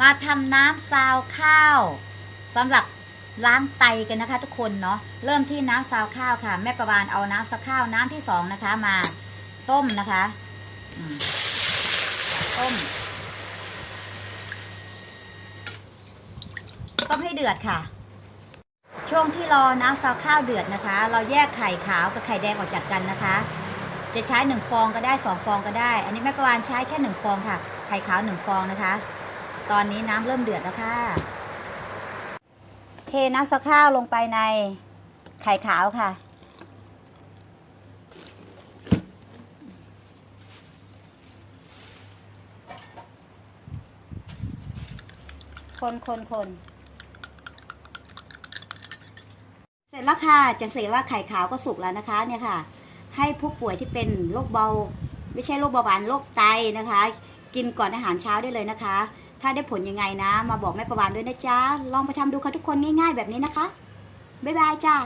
มาทำน้ำซาวข้าวสำหรับล้างไตกันนะคะ ทุกคนเนาะเริ่มที่น้ำซาวข้าวค่ะ แม่ประวานเอาน้ำซาวข้าวน้ำที่สองนะคะ มาต้มนะคะต้มต้มให้เดือดค่ะ ช่วงที่รอน้ำซาวข้าวเดือดนะคะ เราแยกไข่ขาวกับไข่แดงออกจากกันนะคะ จะใช้หนึ่งฟองก็ได้สองฟองก็ได้ อันนี้แม่ประวานใช้แค่หนึ่งฟองค่ะ ไข่ขาวหนึ่งฟองนะคะ ตอนนี้น้ำเริ่มเดือดแล้วค่ะ เทน้ำซาวข้าวลงไปในไข่ขาวค่ะ คนคนคนเสร็จแล้วค่ะจะเสร็จว่าไข่ขาวก็สุกแล้วนะคะ เนี่ยค่ะ ให้ผู้ป่วยที่เป็นโรคเบา ไม่ใช่โรคเบาหวานโรคไตนะคะ กินก่อนอาหารเช้าได้เลยนะคะ ถ้าได้ผลยังไงนะ มาบอกแม่ประวานด้วยนะจ๊ะ ลองไปทำดูค่ะทุกคนง่าย ๆ แบบนี้นะคะ บ๊ายบายจ้า